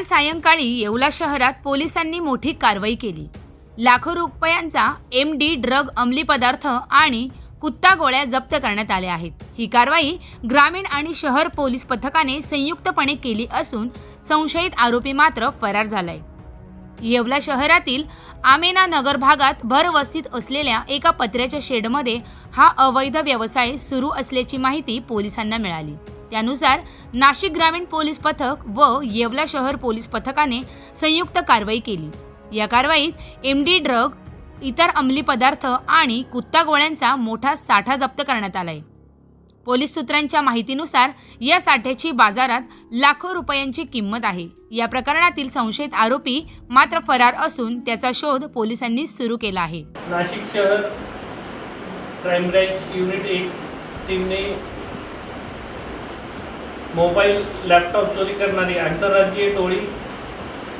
काल सायंकाळी येवला शहरात पोलिसांनी मोठी कारवाई केली. लाखो रुपयांचा एम डी ड्रग अंमली पदार्थ आणि कुत्ता गोळ्या जप्त करण्यात आल्या आहेत. ही कारवाई ग्रामीण आणि शहर पोलीस पथकाने संयुक्तपणे केली असून संशयित आरोपी मात्र फरार झालाय. येवला शहरातील आमेना नगर भागात भरवस्तीत असलेल्या एका पत्र्याच्या शेडमध्ये हा अवैध व्यवसाय सुरू असल्याची माहिती पोलिसांना मिळाली. त्यानुसार नाशिक ग्रामीण पोलीस पथक व येवला शहर पोलीस पथकाने संयुक्त कारवाई केली. या कारवाईत एम डी ड्रग इतर अंमली पदार्थ आणि कुत्ता गोळ्यांचा मोठा साठा जप्त करण्यात आलाय. पोलीस सूत्रांच्या माहितीनुसार या साठ्याची बाजारात लाखो रुपयांची किंमत आहे. या प्रकरणातील संशयित आरोपी मात्र फरार असून त्याचा शोध पोलिसांनी सुरू केला आहे. नाशिक शहर क्राईम ब्रँच युनिट एक टीमने मोबाईल लॅपटॉप चोरी करणारी आंतरराज्यीय टोळी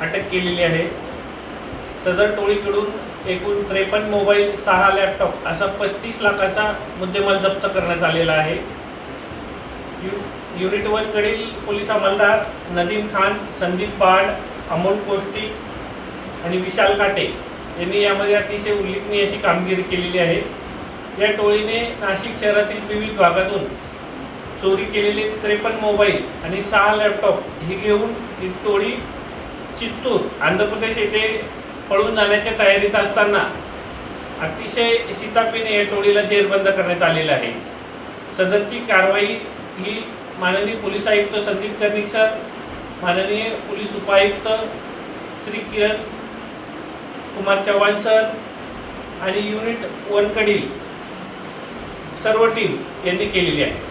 अटक केलेली आहे. सदर टोळीकडून एकूण त्रेपन्न मोबाईल सहा लॅपटॉप असा पस्तीस लाखाचा मुद्देमाल जप्त करण्यात आलेला आहे. यु युनिट वनकडील पोलीस अंमलदार नदीम खान संदीप बाड अमोल कोष्टी आणि विशाल काटे यांनी यामध्ये अतिशय उल्लेखनीय अशी कामगिरी केलेली आहे. या टोळीने नाशिक शहरातील विविध भागातून चोरी केलेले त्रेपन्न मोबाईल आणि सहा लॅपटॉप हे घेऊन ही टोळी चित्तूर आंध्र प्रदेश येथे पळून जाण्याच्या तयारीत असताना अतिशय शितापीने या टोळीला जेरबंद करण्यात आलेलं आहे. सदरची कारवाई ही माननीय पोलीस आयुक्त संदीप कर्णिक सर माननीय पोलीस उपायुक्त श्री किरण कुमार चव्हाण सर आणि युनिट वनकडील सर्व टीम यांनी केलेली आहे.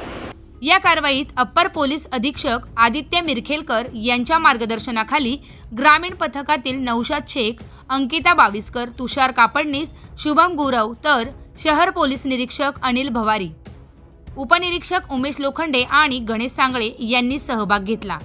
या कारवाईत अप्पर पोलीस अधीक्षक आदित्य मिरखेलकर यांच्या मार्गदर्शनाखाली ग्रामीण पथकातील नौशाद शेख अंकिता बाविस्कर तुषार कापडनीस शुभम गुरव तर शहर पोलीस निरीक्षक अनिल भवारी. उपनिरीक्षक उमेश लोखंडे आणि गणेश सांगळे यांनी सहभाग घेतला.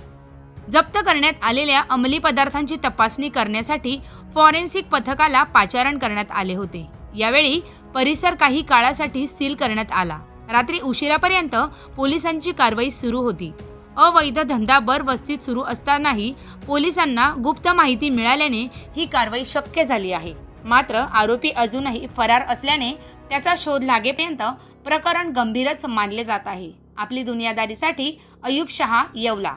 जप्त करण्यात आलेल्या अंमली पदार्थांची तपासणी करण्यासाठी फॉरेन्सिक पथकाला पाचारण करण्यात आले होते. यावेळी परिसर काही काळासाठी सील करण्यात आला. रात्री उशिरापर्यंत पोलिसांची कारवाई सुरू होती. अवैध धंदा बर वस्तीत सुरू असतानाही पोलिसांना गुप्त माहिती मिळाल्याने ही कारवाई शक्य झाली आहे. मात्र आरोपी अजूनही फरार असल्याने त्याचा शोध लागेपर्यंत प्रकरण गंभीरच मानले जात आहे. आपली दुनियादारीसाठी अयूब शहा येवला.